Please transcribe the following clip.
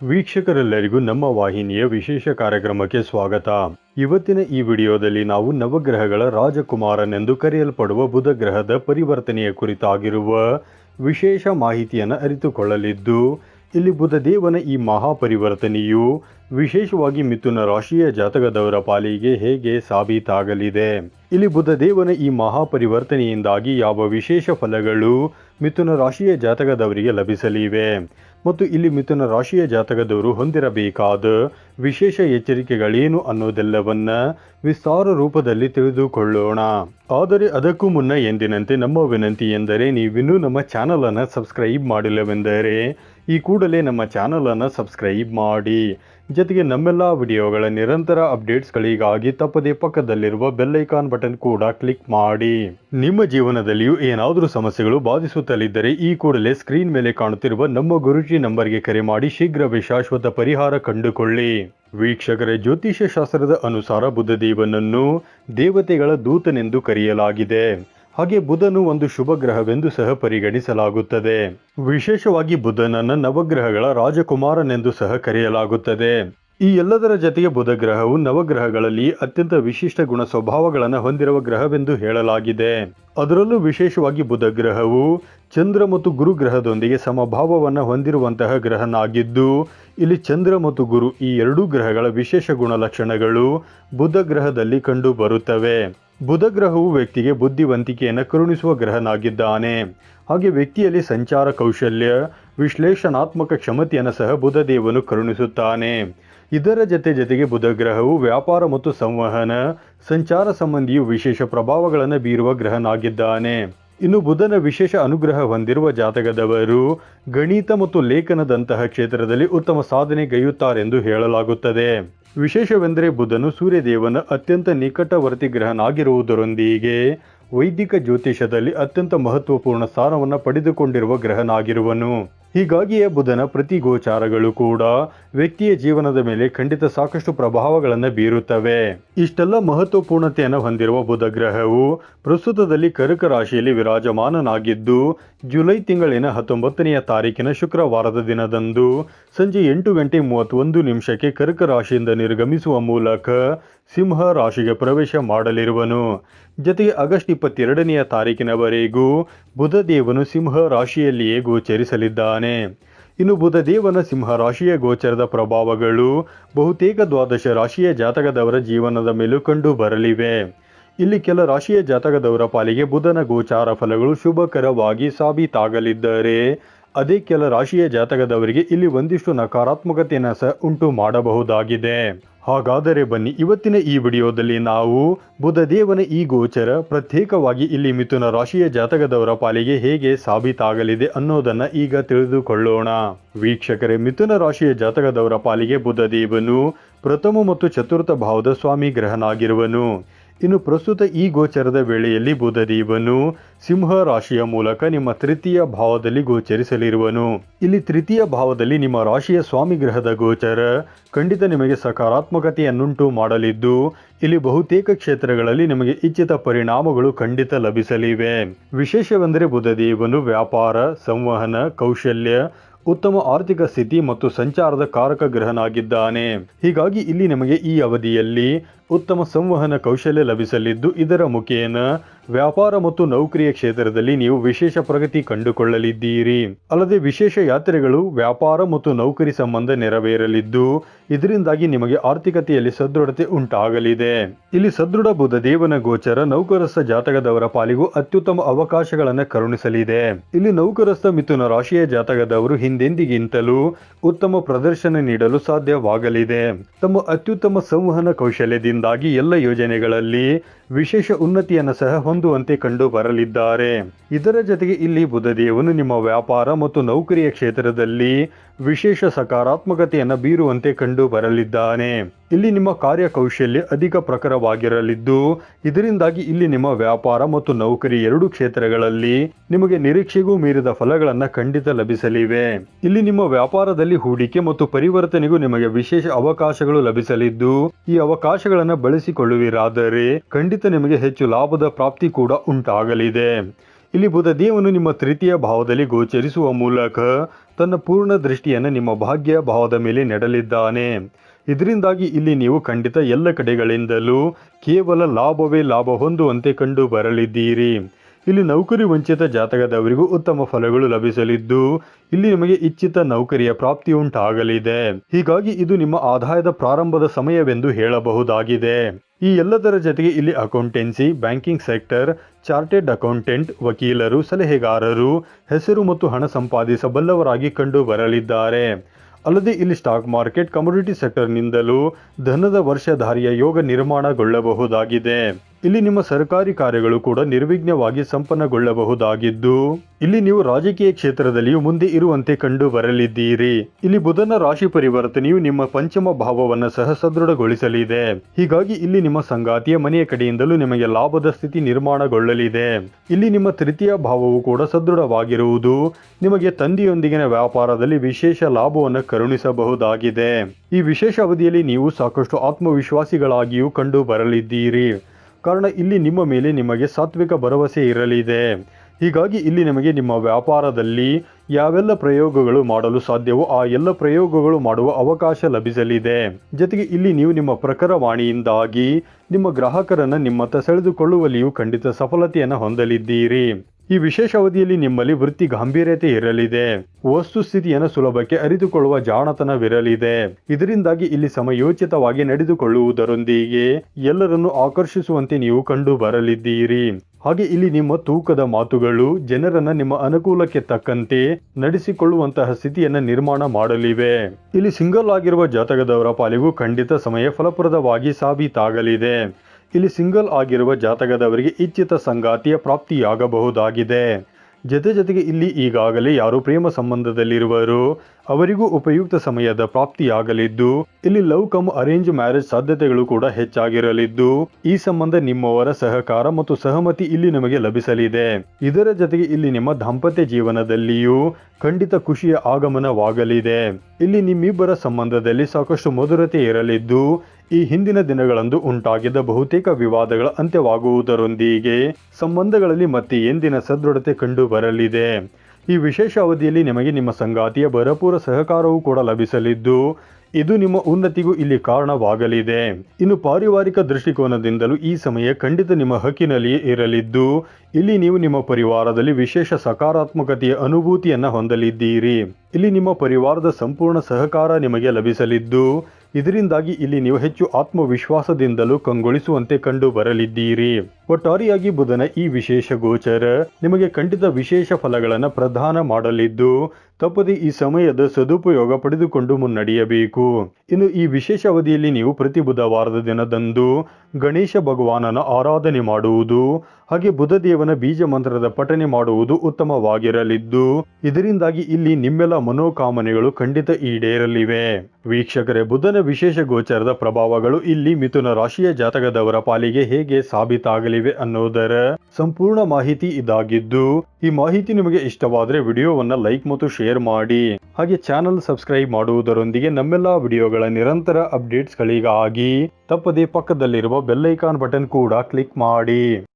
ವೀಕ್ಷಕರೆಲ್ಲರಿಗೂ ನಮ್ಮ ವಾಹಿನಿಯ ವಿಶೇಷ ಕಾರ್ಯಕ್ರಮಕ್ಕೆ ಸ್ವಾಗತ. ಇವತ್ತಿನ ಈ ವಿಡಿಯೋದಲ್ಲಿ ನಾವು ನವಗ್ರಹಗಳ ರಾಜಕುಮಾರನೆಂದು ಕರೆಯಲ್ಪಡುವ ಬುಧ ಗ್ರಹದ ಪರಿವರ್ತನೆಯ ಕುರಿತಾಗಿರುವ ವಿಶೇಷ ಮಾಹಿತಿಯನ್ನು ಅರಿತುಕೊಳ್ಳಲಿದ್ದು, ಇಲ್ಲಿ ಬುಧ ದೇವನ ಈ ಮಹಾಪರಿವರ್ತನೆಯು ವಿಶೇಷವಾಗಿ ಮಿಥುನ ರಾಶಿಯ ಜಾತಕದವರ ಪಾಲಿಗೆ ಹೇಗೆ ಸಾಬೀತಾಗಲಿದೆ. ಇಲ್ಲಿ ಬುಧ ದೇವನ ಈ ಮಹಾಪರಿವರ್ತನೆಯಿಂದಾಗಿ ಯಾವ ವಿಶೇಷ ಫಲಗಳು ಮಿಥುನ ರಾಶಿಯ ಜಾತಕದವರಿಗೆ ಲಭಿಸಲಿವೆ? ಮತ್ತು ಇಲ್ಲಿ ಮಿಥುನ ರಾಶಿಯ ಜಾತಕದವರು ಹೊಂದಿರಬೇಕಾದ ವಿಶೇಷ ಎಚ್ಚರಿಕೆಗಳೇನು ಅನ್ನೋದೆಲ್ಲವನ್ನ ವಿಸ್ತಾರ ರೂಪದಲ್ಲಿ ತಿಳಿದುಕೊಳ್ಳೋಣ. ಆದರೆ ಅದಕ್ಕೂ ಮುನ್ನ ಎಂದಿನಂತೆ ನಮ್ಮ ವಿನಂತಿ ಎಂದರೆ ನೀವಿನ್ನೂ ನಮ್ಮ ಚಾನಲನ್ನು ಸಬ್ಸ್ಕ್ರೈಬ್ ಮಾಡಿಲ್ಲವೆಂದರೆ ಈ ಕೂಡಲೇ ನಮ್ಮ ಚಾನಲನ್ನು ಸಬ್ಸ್ಕ್ರೈಬ್ ಮಾಡಿ. ಜೊತೆಗೆ ನಮ್ಮೆಲ್ಲ ವಿಡಿಯೋಗಳ ನಿರಂತರ ಅಪ್ಡೇಟ್ಸ್ಗಳಿಗಾಗಿ ತಪ್ಪದೇ ಪಕ್ಕದಲ್ಲಿರುವ ಬೆಲ್ಲೈಕಾನ್ ಬಟನ್ ಕೂಡ ಕ್ಲಿಕ್ ಮಾಡಿ. ನಿಮ್ಮ ಜೀವನದಲ್ಲಿಯೂ ಏನಾದರೂ ಸಮಸ್ಯೆಗಳು ಬಾಧಿಸುತ್ತಲಿದ್ದರೆ ಈ ಕೂಡಲೇ ಸ್ಕ್ರೀನ್ ಮೇಲೆ ಕಾಣುತ್ತಿರುವ ನಮ್ಮ ಗುರುಜಿ ನಂಬರ್ಗೆ ಕರೆ ಮಾಡಿ ಶೀಘ್ರವೇ ಶಾಶ್ವತ ಪರಿಹಾರ ಕಂಡುಕೊಳ್ಳಿ. ವೀಕ್ಷಕರ, ಜ್ಯೋತಿಷ್ಯ ಶಾಸ್ತ್ರದ ಅನುಸಾರ ಬುದ್ಧದೇವನನ್ನು ದೇವತೆಗಳ ದೂತನೆಂದು ಕರೆಯಲಾಗಿದೆ. ಹಾಗೆ ಬುಧನು ಒಂದು ಶುಭ ಗ್ರಹವೆಂದು ಸಹ ಪರಿಗಣಿಸಲಾಗುತ್ತದೆ. ವಿಶೇಷವಾಗಿ ಬುಧನನ್ನ ನವಗ್ರಹಗಳ ರಾಜಕುಮಾರನೆಂದು ಸಹ ಕರೆಯಲಾಗುತ್ತದೆ. ಈ ಎಲ್ಲದರ ಜೊತೆಗೆ ಬುಧ ಗ್ರಹವು ನವಗ್ರಹಗಳಲ್ಲಿ ಅತ್ಯಂತ ವಿಶಿಷ್ಟ ಗುಣ ಸ್ವಭಾವಗಳನ್ನು ಹೊಂದಿರುವ ಗ್ರಹವೆಂದು ಹೇಳಲಾಗಿದೆ. ಅದರಲ್ಲೂ ವಿಶೇಷವಾಗಿ ಬುಧ ಗ್ರಹವು ಚಂದ್ರ ಮತ್ತು ಗುರು ಗ್ರಹದೊಂದಿಗೆ ಸಮಭಾವವನ್ನು ಹೊಂದಿರುವಂತಹ ಗ್ರಹನಾಗಿದ್ದು, ಇಲ್ಲಿ ಚಂದ್ರ ಮತ್ತು ಗುರು ಈ ಎರಡೂ ಗ್ರಹಗಳ ವಿಶೇಷ ಗುಣಲಕ್ಷಣಗಳು ಬುಧ ಗ್ರಹದಲ್ಲಿ ಕಂಡು ಬರುತ್ತವೆ ಬುಧ ಗ್ರಹವು ವ್ಯಕ್ತಿಗೆ ಬುದ್ಧಿವಂತಿಕೆಯನ್ನು ಕರುಣಿಸುವ ಗ್ರಹನಾಗಿದ್ದಾನೆ. ಹಾಗೆ ವ್ಯಕ್ತಿಯಲ್ಲಿ ಸಂಚಾರ ಕೌಶಲ್ಯ, ವಿಶ್ಲೇಷಣಾತ್ಮಕ ಕ್ಷಮತೆಯನ್ನು ಸಹ ಬುಧ ದೇವನು ಕರುಣಿಸುತ್ತಾನೆ. ಇದರ ಜೊತೆ ಜೊತೆಗೆ ಬುಧಗ್ರಹವು ವ್ಯಾಪಾರ ಮತ್ತು ಸಂವಹನ, ಸಂಚಾರ ಸಂಬಂಧಿಯು ವಿಶೇಷ ಪ್ರಭಾವಗಳನ್ನು ಬೀರುವ ಗ್ರಹನಾಗಿದ್ದಾನೆ. ಇನ್ನು ಬುಧನ ವಿಶೇಷ ಅನುಗ್ರಹ ಹೊಂದಿರುವ ಜಾತಕದವರು ಗಣಿತ ಮತ್ತು ಲೇಖನದಂತಹ ಕ್ಷೇತ್ರದಲ್ಲಿ ಉತ್ತಮ ಸಾಧನೆ ಗೈಯುತ್ತಾರೆಂದು ಹೇಳಲಾಗುತ್ತದೆ. ವಿಶೇಷವೆಂದರೆ ಬುಧನು ಸೂರ್ಯದೇವನ ಅತ್ಯಂತ ನಿಕಟವರ್ತಿ ಗ್ರಹನಾಗಿರುವುದರೊಂದಿಗೆ ವೈದಿಕ ಜ್ಯೋತಿಷದಲ್ಲಿ ಅತ್ಯಂತ ಮಹತ್ವಪೂರ್ಣ ಸ್ಥಾನವನ್ನು ಪಡೆದುಕೊಂಡಿರುವ ಗ್ರಹನಾಗಿರುವನು. ಹೀಗಾಗಿಯೇ ಬುಧನ ಪ್ರತಿ ಗೋಚಾರಗಳು ಕೂಡ ವ್ಯಕ್ತಿಯ ಜೀವನದ ಮೇಲೆ ಖಂಡಿತ ಸಾಕಷ್ಟು ಪ್ರಭಾವಗಳನ್ನು ಬೀರುತ್ತವೆ. ಇಷ್ಟೆಲ್ಲ ಮಹತ್ವಪೂರ್ಣತೆಯನ್ನು ಹೊಂದಿರುವ ಬುಧ ಗ್ರಹವು ಪ್ರಸ್ತುತದಲ್ಲಿ ಕರಕ ರಾಶಿಯಲ್ಲಿ ವಿರಾಜಮಾನನಾಗಿದ್ದು, ಜುಲೈ ತಿಂಗಳಿನ ಹತ್ತೊಂಬತ್ತನೆಯ ತಾರೀಕಿನ ಶುಕ್ರವಾರದ ದಿನದಂದು ಸಂಜೆ ಎಂಟು ಗಂಟೆ ಮೂವತ್ತೊಂದು ನಿಮಿಷಕ್ಕೆ ಕರಕ ರಾಶಿಯಿಂದ ನಿರ್ಗಮಿಸುವ ಮೂಲಕ ಸಿಂಹ ರಾಶಿಗೆ ಪ್ರವೇಶ ಮಾಡಲಿರುವನು. ಜೊತೆಗೆ ಆಗಸ್ಟ್ ಇಪ್ಪತ್ತೆರಡನೆಯ ತಾರೀಕಿನವರೆಗೂ ಬುಧದೇವನು ಸಿಂಹ ರಾಶಿಯಲ್ಲಿಯೇ ಗೋಚರಿಸಲಿದ್ದಾನೆ. ಇನ್ನು ಬುಧದೇವನ ಸಿಂಹ ರಾಶಿಯ ಗೋಚರದ ಪ್ರಭಾವಗಳು ಬಹುತೇಕ ದ್ವಾದಶ ರಾಶಿಯ ಜಾತಕದವರ ಜೀವನದ ಮೇಲೂ ಕಂಡು ಬರಲಿವೆ. ಇಲ್ಲಿ ಕೆಲ ರಾಶಿಯ ಜಾತಕದವರ ಪಾಲಿಗೆ ಬುಧನ ಗೋಚಾರ ಫಲಗಳು ಶುಭಕರವಾಗಿ ಸಾಬೀತಾಗಲಿದ್ದರೆ. ಅದೇ ಕೆಲ ರಾಶಿಯ ಜಾತಕದವರಿಗೆ ಇಲ್ಲಿ ಒಂದಿಷ್ಟು ನಕಾರಾತ್ಮಕತೆಯನ್ನು ಸಹ ಉಂಟು ಮಾಡಬಹುದಾಗಿದೆ. ಹಾಗಾದರೆ ಬನ್ನಿ, ಇವತ್ತಿನ ಈ ವಿಡಿಯೋದಲ್ಲಿ ನಾವು ಬುಧದೇವನ ಈ ಗೋಚರ ಪ್ರತ್ಯೇಕವಾಗಿ ಇಲ್ಲಿ ಮಿಥುನ ರಾಶಿಯ ಜಾತಕದವರ ಪಾಲಿಗೆ ಹೇಗೆ ಸಾಬೀತಾಗಲಿದೆ ಅನ್ನೋದನ್ನ ಈಗ ತಿಳಿದುಕೊಳ್ಳೋಣ. ವೀಕ್ಷಕರೇ, ಮಿಥುನ ರಾಶಿಯ ಜಾತಕದವರ ಪಾಲಿಗೆ ಬುಧದೇವನು ಪ್ರಥಮ ಮತ್ತು ಚತುರ್ಥ ಭಾವದ ಸ್ವಾಮಿ ಗ್ರಹನಾಗಿರುವನು. ಇನ್ನು ಪ್ರಸ್ತುತ ಈ ಗೋಚರದ ವೇಳೆಯಲ್ಲಿ ಬುಧದೇವನು ಸಿಂಹ ರಾಶಿಯ ಮೂಲಕ ನಿಮ್ಮ ತೃತೀಯ ಭಾವದಲ್ಲಿ ಗೋಚರಿಸಲಿರುವನು. ಇಲ್ಲಿ ತೃತೀಯ ಭಾವದಲ್ಲಿ ನಿಮ್ಮ ರಾಶಿಯ ಸ್ವಾಮಿ ಗ್ರಹದ ಗೋಚರ ಖಂಡಿತ ನಿಮಗೆ ಸಕಾರಾತ್ಮಕತೆಯನ್ನುಂಟು ಮಾಡಲಿದ್ದು, ಇಲ್ಲಿ ಬಹುತೇಕ ಕ್ಷೇತ್ರಗಳಲ್ಲಿ ನಿಮಗೆ ಇಚ್ಛಿತ ಪರಿಣಾಮಗಳು ಖಂಡಿತ ಲಭಿಸಲಿವೆ. ವಿಶೇಷವೆಂದರೆ ಬುಧದೇವನು ವ್ಯಾಪಾರ, ಸಂವಹನ, ಕೌಶಲ್ಯ, ಉತ್ತಮ ಆರ್ಥಿಕ ಸ್ಥಿತಿ ಮತ್ತು ಸಂಚಾರದ ಕಾರಕ ಗ್ರಹನಾಗಿದ್ದಾನೆ ಹೀಗಾಗಿ ಇಲ್ಲಿ ನಿಮಗೆ ಈ ಅವಧಿಯಲ್ಲಿ ಉತ್ತಮ ಸಂವಹನ ಕೌಶಲ್ಯ ಲಭಿಸಲಿದ್ದು ಇದರ ಮುಖೇನ ವ್ಯಾಪಾರ ಮತ್ತು ನೌಕರಿಯ ಕ್ಷೇತ್ರದಲ್ಲಿ ನೀವು ವಿಶೇಷ ಪ್ರಗತಿ ಕಂಡುಕೊಳ್ಳಲಿದ್ದೀರಿ. ಅಲ್ಲದೆ ವಿಶೇಷ ಯಾತ್ರೆಗಳು, ವ್ಯಾಪಾರ ಮತ್ತು ನೌಕರಿ ಸಂಬಂಧ ನೆರವೇರಲಿದ್ದು ಇದರಿಂದಾಗಿ ನಿಮಗೆ ಆರ್ಥಿಕತೆಯಲ್ಲಿ ಸದೃಢತೆ ಉಂಟಾಗಲಿದೆ. ಇಲ್ಲಿ ಸದೃಢ ಬುಧ ದೇವನ ಗೋಚರ ನೌಕರಸ್ಥ ಜಾತಕದವರ ಪಾಲಿಗೂ ಅತ್ಯುತ್ತಮ ಅವಕಾಶಗಳನ್ನು ಕರುಣಿಸಲಿದೆ. ಇಲ್ಲಿ ನೌಕರಸ್ಥ ಮಿಥುನ ರಾಶಿಯ ಜಾತಕದವರು ಹಿಂದೆಂದಿಗಿಂತಲೂ ಉತ್ತಮ ಪ್ರದರ್ಶನ ನೀಡಲು ಸಾಧ್ಯವಾಗಲಿದೆ. ತಮ್ಮ ಅತ್ಯುತ್ತಮ ಸಂವಹನ ಕೌಶಲ್ಯದಿಂದಾಗಿ ಎಲ್ಲ ಯೋಜನೆಗಳಲ್ಲಿ ವಿಶೇಷ ಉನ್ನತಿಯನ್ನು ಸಹ ಹೊಂದುವಂತೆ ಕಂಡು ಬರಲಿದ್ದಾರೆ. ಇದರ ಜೊತೆಗೆ ಇಲ್ಲಿ ಬುಧದೇವನು ನಿಮ್ಮ ವ್ಯಾಪಾರ ಮತ್ತು ನೌಕರಿಯ ಕ್ಷೇತ್ರದಲ್ಲಿ ವಿಶೇಷ ಸಕಾರಾತ್ಮಕತೆಯನ್ನು ಬೀರುವಂತೆ ಕಂಡು ಬರಲಿದ್ದಾನೆ. ಇಲ್ಲಿ ನಿಮ್ಮ ಕಾರ್ಯಕೌಶಲ್ಯ ಅಧಿಕ ಪ್ರಖರವಾಗಿರಲಿದ್ದು, ಇದರಿಂದಾಗಿ ಇಲ್ಲಿ ನಿಮ್ಮ ವ್ಯಾಪಾರ ಮತ್ತು ನೌಕರಿ ಎರಡು ಕ್ಷೇತ್ರಗಳಲ್ಲಿ ನಿಮಗೆ ನಿರೀಕ್ಷೆಗೂ ಮೀರಿದ ಫಲಗಳನ್ನು ಖಂಡಿತ ಲಭಿಸಲಿವೆ. ಇಲ್ಲಿ ನಿಮ್ಮ ವ್ಯಾಪಾರದಲ್ಲಿ ಹೂಡಿಕೆ ಮತ್ತು ಪರಿವರ್ತನೆಗೂ ನಿಮಗೆ ವಿಶೇಷ ಅವಕಾಶಗಳು ಲಭಿಸಲಿದ್ದು, ಈ ಅವಕಾಶಗಳನ್ನು ಬಳಸಿಕೊಳ್ಳುವಿರಾದರೆ ಖಂಡಿತ ನಿಮಗೆ ಹೆಚ್ಚು ಲಾಭದ ಪ್ರಾಪ್ತಿ ಕೂಡ ಉಂಟಾಗಲಿದೆ. ಇಲ್ಲಿ ಬುಧದೇವನು ನಿಮ್ಮ ತೃತೀಯ ಭಾವದಲ್ಲಿ ಗೋಚರಿಸುವ ಮೂಲಕ ತನ್ನ ಪೂರ್ಣ ದೃಷ್ಟಿಯನ್ನು ನಿಮ್ಮ ಭಾಗ್ಯ ಭಾವದ ಮೇಲೆ ನೆಡಲಿದ್ದಾನೆ. ಇದರಿಂದಾಗಿ ಇಲ್ಲಿ ನೀವು ಖಂಡಿತ ಎಲ್ಲ ಕಡೆಗಳಿಂದಲೂ ಕೇವಲ ಲಾಭವೇ ಲಾಭ ಹೊಂದುವಂತೆ ಕಂಡು ಬರಲಿದ್ದೀರಿ. ಇಲ್ಲಿ ನೌಕರಿ ವಂಚಿತ ಜಾತಕದವರಿಗೂ ಉತ್ತಮ ಫಲಗಳು ಲಭಿಸಲಿದ್ದು, ಇಲ್ಲಿ ನಿಮಗೆ ಇಚ್ಛಿತ ನೌಕರಿಯ ಪ್ರಾಪ್ತಿ ಉಂಟಾಗಲಿದೆ. ಹೀಗಾಗಿ ಇದು ನಿಮ್ಮ ಆದಾಯದ ಪ್ರಾರಂಭದ ಸಮಯವೆಂದು ಹೇಳಬಹುದಾಗಿದೆ. ಈ ಎಲ್ಲದರ ಜೊತೆಗೆ ಇಲ್ಲಿ accountancy banking sector chartered accountant ವಕೀಲರು, ಸಲಹೆಗಾರರು, ಹೆಸರು ಮತ್ತು ಹಣ ಸಂಪಾದಿಸಬಲ್ಲವರಾಗಿ ಕಂಡು ಬರಲಿದ್ದಾರೆ. ಅಲ್ಲದೆ ಇಲ್ಲಿ ಸ್ಟಾಕ್ ಮಾರ್ಕೆಟ್ ಕಮೋಡಿಟಿ ಸೆಕ್ಟರ್ನಿಂದಲೂ ಧನದ ವರ್ಷಧಾರಿಯ ಯೋಗ ನಿರ್ಮಾಣಗೊಳ್ಳಬಹುದಾಗಿದೆ. ಇಲ್ಲಿ ನಿಮ್ಮ ಸರ್ಕಾರಿ ಕಾರ್ಯಗಳು ಕೂಡ ನಿರ್ವಿಘ್ನವಾಗಿ ಸಂಪನ್ನಗೊಳ್ಳಬಹುದಾಗಿದ್ದು, ಇಲ್ಲಿ ನೀವು ರಾಜಕೀಯ ಕ್ಷೇತ್ರದಲ್ಲಿಯೂ ಮುಂದೆ ಇರುವಂತೆ ಕಂಡು ಬರಲಿದ್ದೀರಿ. ಇಲ್ಲಿ ಬುಧನ ರಾಶಿ ಪರಿವರ್ತನೆಯು ನಿಮ್ಮ ಪಂಚಮ ಭಾವವನ್ನು ಸಹ ಸದೃಢಗೊಳಿಸಲಿದೆ. ಹೀಗಾಗಿ ಇಲ್ಲಿ ನಿಮ್ಮ ಸಂಗಾತಿಯ ಮನೆಯ ಕಡೆಯಿಂದಲೂ ನಿಮಗೆ ಲಾಭದ ಸ್ಥಿತಿ ನಿರ್ಮಾಣಗೊಳ್ಳಲಿದೆ. ಇಲ್ಲಿ ನಿಮ್ಮ ತೃತೀಯ ಭಾವವು ಕೂಡ ಸದೃಢವಾಗಿರುವುದು, ನಿಮಗೆ ತಂದೆಯೊಂದಿಗಿನ ವ್ಯಾಪಾರದಲ್ಲಿ ವಿಶೇಷ ಲಾಭವನ್ನು ಕರುಣಿಸಬಹುದಾಗಿದೆ. ಈ ವಿಶೇಷ ಅವಧಿಯಲ್ಲಿ ನೀವು ಸಾಕಷ್ಟು ಆತ್ಮವಿಶ್ವಾಸಿಗಳಾಗಿಯೂ ಕಂಡು ಬರಲಿದ್ದೀರಿ. ಕಾರಣ ಇಲ್ಲಿ ನಿಮ್ಮ ಮೇಲೆ ನಿಮಗೆ ಸಾತ್ವಿಕ ಭರವಸೆ ಇರಲಿದೆ. ಹೀಗಾಗಿ ಇಲ್ಲಿ ನಿಮಗೆ ನಿಮ್ಮ ವ್ಯಾಪಾರದಲ್ಲಿ ಯಾವೆಲ್ಲ ಪ್ರಯೋಗಗಳು ಮಾಡಲು ಸಾಧ್ಯವೋ ಆ ಎಲ್ಲ ಪ್ರಯೋಗಗಳು ಮಾಡುವ ಅವಕಾಶ ಲಭಿಸಲಿದೆ. ಜೊತೆಗೆ ಇಲ್ಲಿ ನೀವು ನಿಮ್ಮ ಪ್ರಖರವಾಣಿಯಿಂದಾಗಿ ನಿಮ್ಮ ಗ್ರಾಹಕರನ್ನು ನಿಮ್ಮತ್ತ ಸೆಳೆದುಕೊಳ್ಳುವಲ್ಲಿಯೂ ಖಂಡಿತ ಸಫಲತೆಯನ್ನು ಹೊಂದಲಿದ್ದೀರಿ. ಈ ವಿಶೇಷ ಅವಧಿಯಲ್ಲಿ ನಿಮ್ಮಲ್ಲಿ ವೃತ್ತಿ ಗಾಂಭೀರ್ಯತೆ ಇರಲಿದೆ. ವಸ್ತುಸ್ಥಿತಿಯನ್ನು ಸುಲಭಕ್ಕೆ ಅರಿತುಕೊಳ್ಳುವ ಜಾಣತನವಿರಲಿದೆ. ಇದರಿಂದಾಗಿ ಇಲ್ಲಿ ಸಮಯೋಚಿತವಾಗಿ ನಡೆದುಕೊಳ್ಳುವುದರೊಂದಿಗೆ ಎಲ್ಲರನ್ನು ಆಕರ್ಷಿಸುವಂತೆ ನೀವು ಕಂಡು ಬರಲಿದ್ದೀರಿ. ಹಾಗೆ ಇಲ್ಲಿ ನಿಮ್ಮ ತೂಕದ ಮಾತುಗಳು ಜನರನ್ನ ನಿಮ್ಮ ಅನುಕೂಲಕ್ಕೆ ತಕ್ಕಂತೆ ನಡೆಸಿಕೊಳ್ಳುವಂತಹ ಸ್ಥಿತಿಯನ್ನು ನಿರ್ಮಾಣ ಮಾಡಲಿವೆ. ಇಲ್ಲಿ ಸಿಂಗಲ್ ಆಗಿರುವ ಜಾತಕದವರ ಪಾಲಿಗೂ ಖಂಡಿತ ಸಮಯ ಫಲಪ್ರದವಾಗಿ ಸಾಬೀತಾಗಲಿದೆ. ಇಲ್ಲಿ ಸಿಂಗಲ್ ಆಗಿರುವ ಜಾತಕದವರಿಗೆ ಇಚ್ಛಿತ ಸಂಗಾತಿಯ ಪ್ರಾಪ್ತಿಯಾಗಬಹುದಾಗಿದೆ. ಜೊತೆ ಜೊತೆಗೆ ಇಲ್ಲಿ ಈಗಾಗಲೇ ಯಾರು ಪ್ರೇಮ ಸಂಬಂಧದಲ್ಲಿರುವರೋ ಅವರಿಗೂ ಉಪಯುಕ್ತ ಸಮಯದ ಪ್ರಾಪ್ತಿಯಾಗಲಿದ್ದು, ಇಲ್ಲಿ ಲವ್ ಕಮ್ ಅರೇಂಜ್ ಮ್ಯಾರೇಜ್ ಸಾಧ್ಯತೆಗಳು ಕೂಡ ಹೆಚ್ಚಾಗಿರಲಿದ್ದು, ಈ ಸಂಬಂಧ ನಿಮ್ಮವರ ಸಹಕಾರ ಮತ್ತು ಸಹಮತಿ ಇಲ್ಲಿ ನಿಮಗೆ ಲಭಿಸಲಿದೆ. ಇದರ ಜೊತೆಗೆ ಇಲ್ಲಿ ನಿಮ್ಮ ದಾಂಪತ್ಯ ಜೀವನದಲ್ಲಿಯೂ ಖಂಡಿತ ಖುಷಿಯ ಆಗಮನವಾಗಲಿದೆ. ಇಲ್ಲಿ ನಿಮ್ಮಿಬ್ಬರ ಸಂಬಂಧದಲ್ಲಿ ಸಾಕಷ್ಟು ಮಧುರತೆ ಇರಲಿದ್ದು, ಈ ಹಿಂದಿನ ದಿನಗಳಂದು ಉಂಟಾಗಿದ್ದ ಬಹುತೇಕ ವಿವಾದಗಳ ಅಂತ್ಯವಾಗುವುದರೊಂದಿಗೆ ಸಂಬಂಧಗಳಲ್ಲಿ ಮತ್ತೆ ಎಂದಿನ ಸದೃಢತೆ ಕಂಡು ಬರಲಿದೆ ಈ ವಿಶೇಷ ಅವಧಿಯಲ್ಲಿ ನಿಮಗೆ ನಿಮ್ಮ ಸಂಗಾತಿಯ ಭರಪೂರ ಸಹಕಾರವೂ ಕೂಡ ಲಭಿಸಲಿದ್ದು, ಇದು ನಿಮ್ಮ ಉನ್ನತಿಗೂ ಇಲ್ಲಿ ಕಾರಣವಾಗಲಿದೆ. ಇನ್ನು ಪಾರಿವಾರಿಕ ದೃಷ್ಟಿಕೋನದಿಂದಲೂ ಈ ಸಮಯ ಖಂಡಿತ ನಿಮ್ಮ ಹಕ್ಕಿನಲ್ಲಿಯೇ ಇರಲಿದ್ದು, ಇಲ್ಲಿ ನೀವು ನಿಮ್ಮ ಪರಿವಾರದಲ್ಲಿ ವಿಶೇಷ ಸಕಾರಾತ್ಮಕತೆಯ ಅನುಭೂತಿಯನ್ನ ಹೊಂದಲಿದ್ದೀರಿ. ಇಲ್ಲಿ ನಿಮ್ಮ ಪರಿವಾರದ ಸಂಪೂರ್ಣ ಸಹಕಾರ ನಿಮಗೆ ಲಭಿಸಲಿದ್ದು, ಇದರಿಂದಾಗಿ ಇಲ್ಲಿ ನೀವು ಹೆಚ್ಚು ಆತ್ಮವಿಶ್ವಾಸದಿಂದಲೂ ಕಂಗೊಳಿಸುವಂತೆ ಕಂಡು ಬರಲಿದ್ದೀರಿ ಒಟ್ಟಾರೆಯಾಗಿ ಬುಧನ ಈ ವಿಶೇಷ ಗೋಚರ ನಿಮಗೆ ಖಂಡಿತ ವಿಶೇಷ ಫಲಗಳನ್ನು ಪ್ರದಾನ ಮಾಡಲಿದ್ದು, ತಪ್ಪದೆ ಈ ಸಮಯದ ಸದುಪಯೋಗ ಪಡೆದುಕೊಂಡು ಮುನ್ನಡೆಯಬೇಕು. ಇನ್ನು ಈ ವಿಶೇಷ ಅವಧಿಯಲ್ಲಿ ನೀವು ಪ್ರತಿ ಬುಧವಾರದ ದಿನದಂದು ಗಣೇಶ ಭಗವಾನನ ಆರಾಧನೆ ಮಾಡುವುದು, ಹಾಗೆ ಬುಧದೇವನ ಬೀಜ ಮಂತ್ರದ ಪಠನೆ ಮಾಡುವುದು ಉತ್ತಮವಾಗಿರಲಿದ್ದು, ಇದರಿಂದಾಗಿ ಇಲ್ಲಿ ನಿಮ್ಮೆಲ್ಲ ಮನೋಕಾಮನೆಗಳು ಖಂಡಿತ ಈಡೇರಲಿವೆ. ವೀಕ್ಷಕರೇ, ಬುಧನ ವಿಶೇಷ ಗೋಚರದ ಪ್ರಭಾವಗಳು ಇಲ್ಲಿ ಮಿಥುನ ರಾಶಿಯ ಜಾತಕದವರ ಪಾಲಿಗೆ ಹೇಗೆ ಸಾಬೀತಾಗಲಿವೆ ಅನ್ನೋದರ ಸಂಪೂರ್ಣ ಮಾಹಿತಿ ಇದಾಗಿದ್ದು, ಈ ಮಾಹಿತಿ ನಿಮಗೆ ಇಷ್ಟವಾದರೆ ವಿಡಿಯೋವನ್ನ ಲೈಕ್ ಮತ್ತು ಶೇರ್ ಮಾಡಿ. ಹಾಗೆ ಚಾನಲ್ ಸಬ್ಸ್ಕ್ರೈಬ್ ಮಾಡುವುದರೊಂದಿಗೆ ನಮ್ಮೆಲ್ಲ ವಿಡಿಯೋಗಳ ನಿರಂತರ ಅಪ್ಡೇಟ್ಸ್ಗಳಿಗಾಗಿ ತಪ್ಪದೇ ಪಕ್ಕದಲ್ಲಿರುವ ಬೆಲ್ಲೈಕಾನ್ ಬಟನ್ ಕೂಡ ಕ್ಲಿಕ್ ಮಾಡಿ.